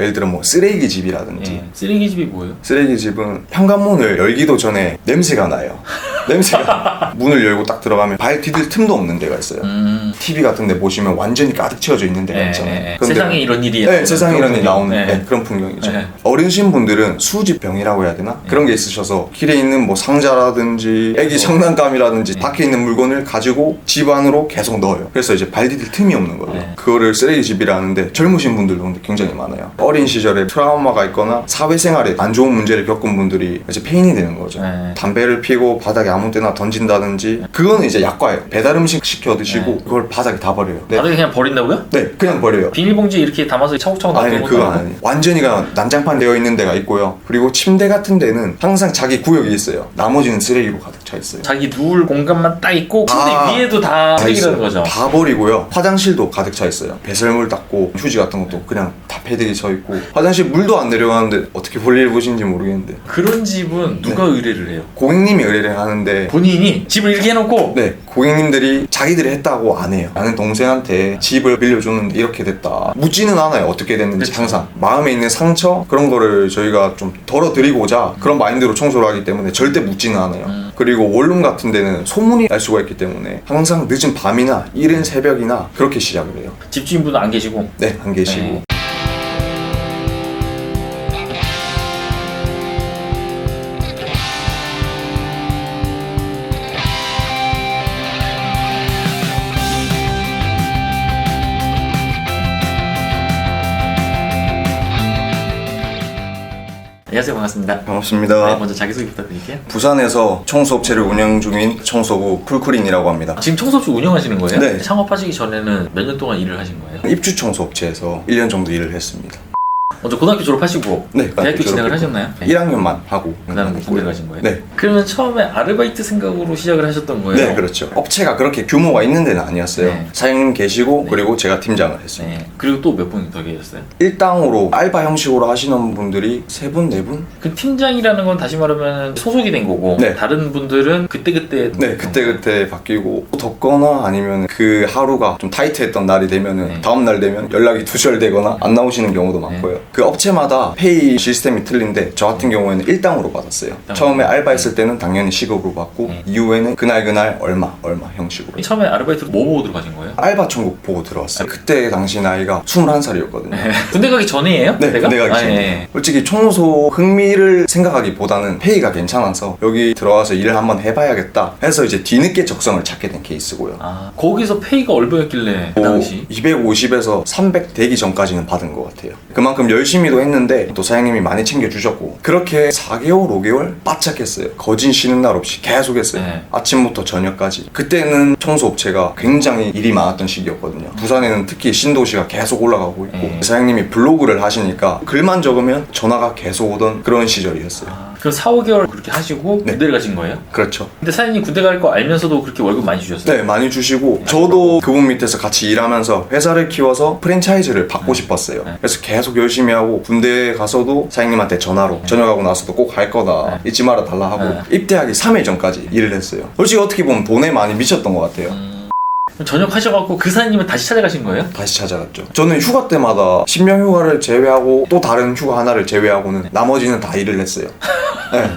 예를 들어 뭐 쓰레기 집이라든지 예. 쓰레기 집이 뭐예요? 쓰레기 집은 현관문을 열기도 전에 냄새가 나요. 냄새가 문을 열고 딱 들어가면 발 디딜 틈도 없는 데가 있어요. 음. TV 같은 데 보시면 완전히 가득 채워져 있는 데가 예, 있잖아요. 예, 예. 그런 세상에 이런 일이 네, 나오는 세상에 이런 일이. 나오는 예. 네, 그런 풍경이죠. 예. 어르신 분들은 수집병이라고 해야 되나? 그런 게 있으셔서 길에 있는 뭐 상자라든지 애기 장난감이라든지 밖에 있는 물건을 가지고 집 안으로 계속 넣어요. 그래서 이제 발 디딜 틈이 없는 거예요. 네. 그거를 쓰레기집이라는데 젊으신 분들도 굉장히 많아요. 어린 시절에 트라우마가 있거나 사회생활에 안 좋은 문제를 겪은 분들이 이제 페인이 되는 거죠. 네. 담배를 피고 바닥에 아무 때나 던진다든지 그거는 이제 약과예요. 배달 음식 시켜 드시고 네. 그걸 바닥에 다 버려요. 네, 바닥에 그냥 버린다고요? 네 그냥 버려요. 비닐봉지 이렇게 담아서 차곡차곡 아니 놔두는 것도 아니에요. 완전히 그냥 난장판 되어 있는 데가 있고요. 그리고 침대 같은 데는 항상 자기 구역이 있어요. 나머지는 쓰레기로 가득 차 있어요. 자기 누울 공간만 딱 있고 침대 다- 위에도 다 다 쓰레기라는 있어요. 거죠. 다 버리고요. 화장실도 가득 차 있어요. 배설물 닦고 휴지 같은 것도 그냥 다 패드에 쳐 있고 화장실 물도 안 내려가는데 어떻게 볼일 보신지 모르겠는데 그런 집은 누가 네. 의뢰를 해요? 고객님이 의뢰를 하는데 본인이 집을 이렇게 해놓고 네 고객님들이 자기들이 했다고 안 해요. 나는 동생한테 집을 빌려줬는데 이렇게 됐다. 묻지는 않아요. 어떻게 됐는지 그쵸. 항상 마음에 있는 상처 그런 거를 저희가 좀 덜어드리고자 그런 마인드로 청소를 하기 때문에 절대 묻지는 않아요. 음. 그리고 원룸 같은 데는 소문이 날 수가 있기 때문에 항상 늦은 밤이나 이른 새벽이나 그렇게 시작을 해요. 집주인분은 안 계시고 네, 안 계시고. 네. 안녕하세요 반갑습니다. 반갑습니다. 네, 먼저 자기소개 부탁드릴게요. 부산에서 청소업체를 운영 중인 청소부 풀크린이라고 합니다. 지금 청소업체 운영하시는 거예요? 네. 창업하시기 전에는 몇 년 동안 일을 하신 거예요? 입주 청소업체에서 1년 정도 일을 했습니다. 먼저 고등학교 졸업하시고 네, 대학교 진학을 하셨나요? 네. 1학년만 하고 그다음 군대 가신 거예요? 네. 그러면 처음에 아르바이트 생각으로 시작을 하셨던 거예요? 네, 그렇죠. 업체가 그렇게 규모가 있는 데는 아니었어요. 네. 사장님 계시고 네. 그리고 제가 팀장을 했어요. 네. 그리고 또 몇 분더 계셨어요? 일당으로 알바 형식으로 하시는 분들이 세 분, 네 분? 그 팀장이라는 건 다시 말하면 소속이 된 거고 네. 다른 분들은 그때그때 네, 그때 그때 바뀌고 덥거나 아니면 그 하루가 좀 타이트했던 날이 되면은 네. 다음 날 되면 연락이 두절되거나 안 나오시는 경우도 많고요. 그 업체마다 페이 시스템이 틀린데 저 같은 경우에는 일당으로 받았어요. 일당으로. 처음에 알바했을 때는 당연히 시급으로 받고 네. 이후에는 그날 그날 얼마 얼마 형식으로. 처음에 아르바이트로 뭐 보고 들어가신 거예요? 알바 천국 보고 들어왔어요. 그때 당시 나이가 21살이었거든요. 군대 가기 전이에요? 네, 그때가? 군대 가기 아, 전에. 예. 솔직히 청소 흥미를 생각하기보다는 페이가 괜찮아서 여기 들어와서 일을 한번 해봐야겠다 해서 이제 뒤늦게 적성을 찾게 된 케이스고요. 아, 거기서 페이가 얼마였길래 그 당시? 250에서 300 되기 전까지는 받은 것 같아요. 그만큼 열심히도 했는데 또 사장님이 많이 챙겨주셨고 그렇게 4개월, 5개월 바짝 했어요. 거진 쉬는 날 없이 계속 했어요. 네. 아침부터 저녁까지. 그때는 청소업체가 굉장히 일이 많았던 시기였거든요. 부산에는 특히 신도시가 계속 올라가고 있고 네. 사장님이 블로그를 하시니까 글만 적으면 전화가 계속 오던 그런 시절이었어요. 아, 그럼 4, 5개월 그렇게 하시고 네. 군대를 가신 거예요? 그렇죠. 근데 사장님 군대 갈 거 알면서도 그렇게 월급 많이 주셨어요? 네, 많이 주시고 저도 그분 밑에서 같이 일하면서 회사를 키워서 프랜차이즈를 받고 싶었어요. 네. 그래서 계속 열심히 하고 군대 가서도 사장님한테 전화로 전역하고 나서도 꼭 갈 거다 잊지 말아 달라 하고 네. 입대하기 3일 전까지 일을 했어요. 솔직히 어떻게 보면 돈에 많이 미쳤던 것 같아요. 음, 그럼 전역하셔갖고 그 사장님은 다시 찾아가신 거예요? 다시 찾아갔죠. 저는 휴가 때마다 신병 휴가를 제외하고 또 다른 휴가 하나를 제외하고는 나머지는 다 일을 했어요. 네.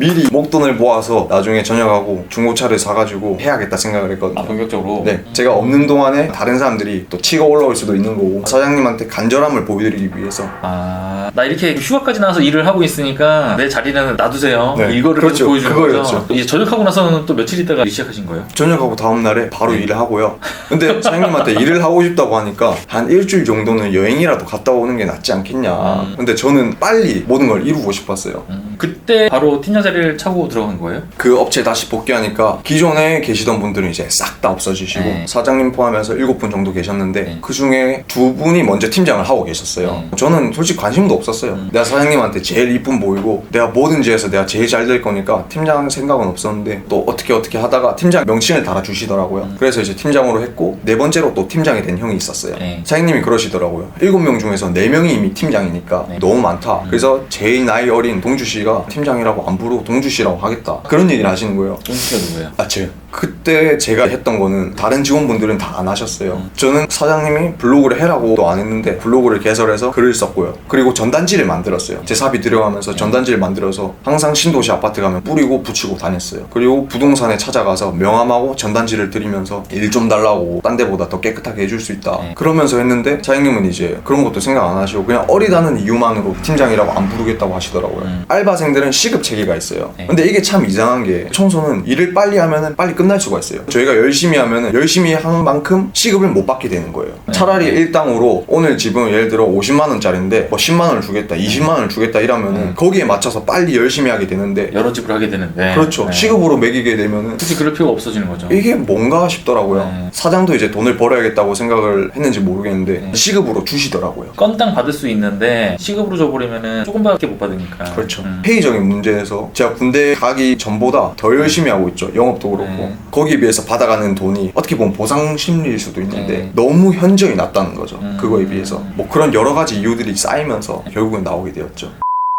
미리 목돈을 모아서 나중에 전역하고 중고차를 사가지고 해야겠다 생각을 했거든요. 아, 본격적으로? 네, 제가 없는 동안에 다른 사람들이 또 치고 올라올 수도 있는 거고 사장님한테 간절함을 보여드리기 위해서 아, 나 이렇게 휴가까지 나와서 일을 하고 있으니까 내 자리는 놔두세요. 네, 이거를 그렇죠. 보여주는 그거였죠. 거죠. 이제 전역하고 나서는 또 며칠 있다가 일 시작하신 거예요? 전역하고 다음 날에 바로 네. 일을 하고요. 근데 사장님한테 일을 하고 싶다고 하니까 한 일주일 정도는 여행이라도 갔다 오는 게 낫지 않겠냐. 음. 근데 저는 빨리 모든 걸 이루고 싶었어요. 음, 그때 바로 팀장 자리를 차고 들어간 거예요? 그 업체 다시 복귀하니까 기존에 계시던 분들은 이제 싹 다 없어지시고 네. 사장님 포함해서 일곱 분 정도 계셨는데 네. 그 중에 두 분이 먼저 팀장을 하고 계셨어요. 네. 저는 솔직히 관심도 없었어요. 음. 내가 사장님한테 제일 이쁜 보이고 내가 뭐든지 해서 내가 제일 잘 될 거니까 팀장 생각은 없었는데 또 어떻게 어떻게 하다가 팀장 명칭을 달아주시더라고요. 음. 그래서 이제 팀장으로 했고 네 번째로 또 팀장이 된 형이 있었어요. 네. 사장님이 그러시더라고요. 일곱 명 중에서 네 명이 이미 팀장이니까 네. 너무 많다. 음. 그래서 제일 나이 어린 동주 씨가 팀장이라고 안 부르고 나도 동주 씨라고 하겠다 그런 얘기를 하시는 거예요 동주가 누구예요? 아, 제 그때 제가 했던 거는 다른 직원분들은 다 안 하셨어요. 저는 사장님이 블로그를 해라고도 안 했는데 블로그를 개설해서 글을 썼고요. 그리고 전단지를 만들었어요. 제 사비 들여가면서 전단지를 만들어서 항상 신도시 아파트 가면 뿌리고 붙이고 다녔어요. 그리고 부동산에 찾아가서 명함하고 전단지를 드리면서 일 좀 달라고 딴 데보다 더 깨끗하게 해줄 수 있다. 네. 그러면서 했는데 사장님은 이제 그런 것도 생각 안 하시고 그냥 어리다는 이유만으로 팀장이라고 안 부르겠다고 하시더라고요. 음. 알바 생들은 시급 체계가 있어요. 네. 근데 이게 참 이상한 게 청소는 일을 빨리 하면은 빨리 끝날 수가 있어요. 저희가 열심히 하면은 열심히 한 만큼 시급을 못 받게 되는 거예요. 네. 차라리 일당으로 오늘 지금 예를 들어 50만 원짜리인데 뭐 10만 원을 주겠다, 20만 원을 주겠다 이러면은 음. 거기에 맞춰서 빨리 열심히 하게 되는데 여러 집을 하게 되는데 그렇죠. 네. 시급으로 매기게 되면은 굳이 그럴 필요가 없어지는 거죠. 이게 뭔가 싶더라고요. 네. 사장도 이제 돈을 벌어야겠다고 생각을 했는지 모르겠는데 네. 시급으로 주시더라고요. 건당 받을 수 있는데 시급으로 줘버리면은 조금밖에 못 받으니까. 그렇죠. 음. 회의적인 문제에서 제가 군대 가기 전보다 더 열심히 하고 있죠. 영업도 그렇고. 네. 거기에 비해서 받아가는 돈이 어떻게 보면 보상 심리일 수도 있는데 네. 너무 현저히 낮다는 거죠. 음. 그거에 비해서. 뭐 그런 여러 가지 이유들이 쌓이면서 결국은 나오게 되었죠.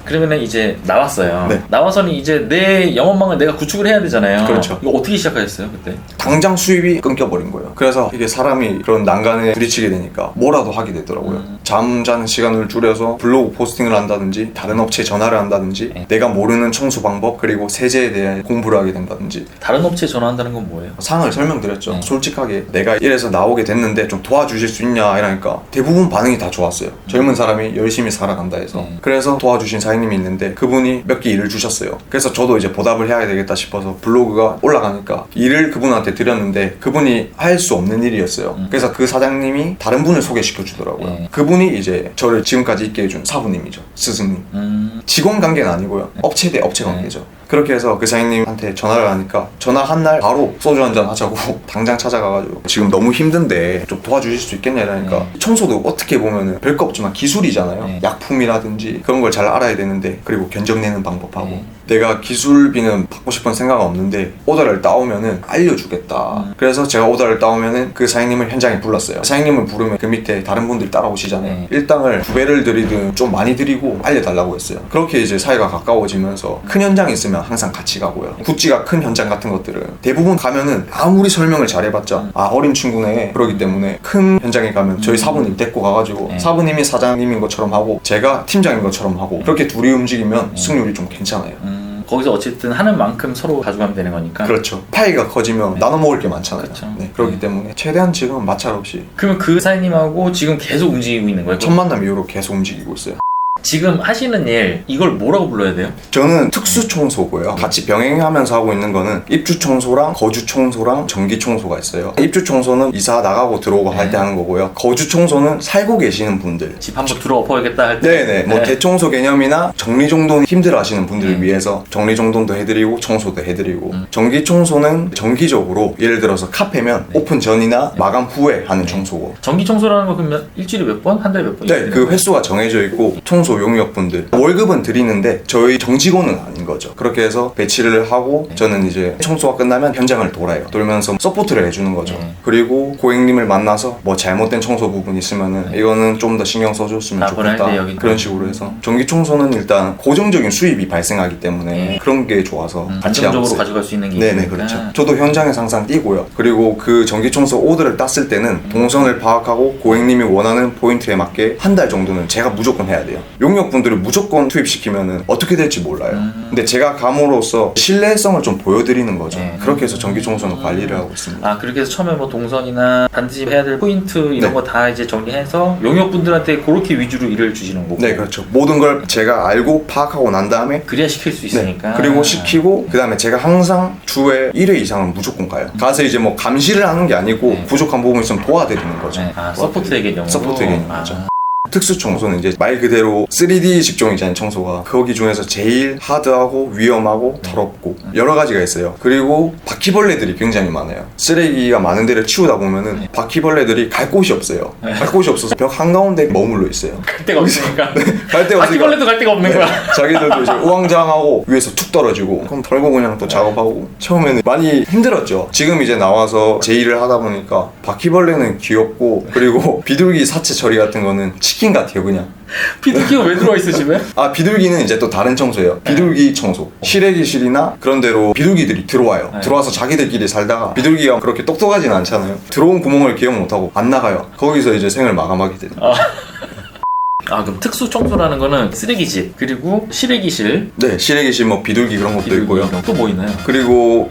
그러면은 이제 나왔어요. 네. 나와서는 이제 내 영업망을 내가 구축을 해야 되잖아요. 그렇죠. 이거 어떻게 시작하셨어요 그때? 당장 수입이 끊겨버린 거예요. 그래서 이게 사람이 그런 난간에 부딪히게 되니까 뭐라도 하게 되더라고요. 음. 잠자는 시간을 줄여서 블로그 포스팅을 한다든지 다른 업체에 전화를 한다든지 네. 내가 모르는 청소 방법 그리고 세제에 대해 공부를 하게 된다든지 다른 업체에 전화한다는 건 뭐예요? 상황을 설명드렸죠. 네. 솔직하게 내가 이래서 나오게 됐는데 좀 도와주실 수 있냐 이러니까 대부분 반응이 다 좋았어요. 젊은 사람이 열심히 살아간다 해서. 네. 그래서 도와주신 사장님이 있는데 그분이 몇 개 일을 주셨어요. 그래서 저도 이제 보답을 해야 되겠다 싶어서 블로그가 올라가니까 일을 그분한테 드렸는데 그분이 할 수 없는 일이었어요. 음. 그래서 그 사장님이 다른 분을 소개시켜 주더라고요. 네. 그분 이 이제 저를 지금까지 있게 해준 사부님이죠. 스승님. 음, 직원 관계는 아니고요. 업체 대 업체 네. 관계죠. 그렇게 해서 그 사장님한테 전화를 하니까 전화 한 날 바로 소주 한 잔 하자고 당장 찾아가가지고 지금 너무 힘든데 좀 도와주실 수 있겠냐 이러니까 네. 청소도 어떻게 보면은 별거 없지만 기술이잖아요. 네. 약품이라든지 그런 걸 잘 알아야 되는데 그리고 견적 내는 방법하고 네. 내가 기술비는 받고 싶은 생각은 없는데 오더를 따오면은 알려주겠다. 음. 그래서 제가 오더를 따오면은 그 사장님을 현장에 불렀어요. 사장님을 부르면 그 밑에 다른 분들이 따라오시잖아요. 네. 일당을 두 배를 드리든 좀 많이 드리고 알려달라고 했어요. 그렇게 이제 사이가 가까워지면서 큰 현장이 있으면 항상 같이 가고요. 구찌가 큰 현장 같은 것들은 대부분 가면은 아무리 설명을 잘해봤자 아 어린 친구네 그러기 때문에 큰 현장에 가면 저희 사부님 데리고 가가지고 네. 사부님이 사장님인 것처럼 하고 제가 팀장인 것처럼 하고 그렇게 둘이 움직이면 승률이 좀 괜찮아요. 음, 거기서 어쨌든 하는 만큼 서로 가져가면 되는 거니까. 그렇죠. 파이가 커지면 나눠 먹을 게 많잖아요. 그렇죠. 네, 그렇기 네. 때문에 최대한 지금 마찰 없이 그러면 그 사장님하고 지금 계속 움직이고 있는 거예요? 첫 만남 이후로 계속 움직이고 있어요. 지금 하시는 일 이걸 뭐라고 불러야 돼요? 저는 특수 청소고요. 같이 병행하면서 하고 있는 거는 입주 청소랑 거주 청소랑 정기 청소가 있어요. 입주 청소는 이사 나가고 들어오고 할때 네. 하는 거고요. 거주 청소는 살고 계시는 분들. 집 한번 들어엎어야겠다 할 때. 네네. 뭐 네. 대청소 개념이나 정리 정돈 힘들어 하시는 분들을 음. 위해서 정리 정돈도 해드리고 청소도 해드리고 음. 정기 청소는 정기적으로 예를 들어서 카페면 네. 오픈 전이나 마감 후에 하는 청소고 전기 청소라는 거 그러면 일주일에 몇 번? 한 달에 몇 번? 네, 그? 횟수가 정해져 있고 청소 용역분들 월급은 드리는데 저희 정직원은 아닌 거죠. 그렇게 해서 배치를 하고 네. 저는 이제 청소가 끝나면 현장을 돌아요. 돌면서 서포트를 해주는 거죠. 네. 그리고 고객님을 만나서 뭐 잘못된 청소 부분 있으면은 네. 이거는 좀 더 신경 써줬으면 좋겠다 여기 그런 식으로 해서 전기 청소는 일단 고정적인 수입이 발생하기 때문에 네. 그런 게 좋아서 음, 같이 하고 안정적으로 있어요. 가져갈 수 있는 게 네네 있으니까. 그렇죠. 저도 현장에서 항상 뛰고요. 그리고 그 전기 청소 오더를 땄을 때는 동선을 파악하고 고객님이 원하는 포인트에 맞게 한 달 정도는 제가 무조건 해야 돼요. 용역분들을 무조건 투입시키면은 어떻게 될지 몰라요. 음. 근데 제가 감으로써 신뢰성을 좀 보여드리는 거죠. 네. 그렇게 해서 전기 청소는 관리를 하고 있습니다. 아 그렇게 해서 처음에 뭐 동선이나 반드시 해야 될 포인트 이런 네. 거 다 이제 정리해서 용역분들한테 그렇게 위주로 일을 주시는 거고 네 그렇죠. 모든 걸 제가 알고 파악하고 난 다음에 그래야 시킬 수 네. 있으니까 그리고 시키고 그다음에 제가 항상 주에 1회 이상은 무조건 가요. 가서 이제 뭐 감시를 하는 게 아니고 네. 부족한 부분 있으면 도와드리는 거죠. 네. 아 서포트의 개념으로 서포트의 개념이죠. 아, 특수 청소는 이제 말 그대로 3D 직종이잖아요 청소가. 거기 중에서 제일 하드하고 위험하고 더럽고 여러 가지가 있어요. 그리고 바퀴벌레들이 굉장히 많아요. 쓰레기가 많은 데를 치우다 보면은 바퀴벌레들이 갈 곳이 없어요. 네. 갈 곳이 없어서 벽 한가운데 머물러 있어요. 갈 데가 없으니까. 갈 데가 없으니까. 바퀴벌레도 갈 데가 없는 거야. 자기들도 이제 우왕좌왕하고 위에서 툭 떨어지고 그럼 털고 그냥 또 작업하고 처음에는 많이 힘들었죠. 지금 이제 나와서 제 일을 하다 보니까 바퀴벌레는 귀엽고 그리고 비둘기 사체 처리 같은 거는 지키 치킨 같아요 그냥. 비둘기가 왜 들어와 있어 집에? 아 비둘기는 이제 또 다른 청소예요. 비둘기 청소. 실외기실이나 그런 데로 비둘기들이 들어와요. 네. 들어와서 자기들끼리 살다가 비둘기가 그렇게 똑똑하진 않잖아요. 들어온 구멍을 기억 못하고 안 나가요. 거기서 이제 생을 마감하게 되는 거예요. 아. 그럼 특수 청소라는 거는 쓰레기집 그리고 실외기실? 네 실외기실 뭐 비둘기 그런 것도 비둘기 있고요. 또뭐 있나요? 그리고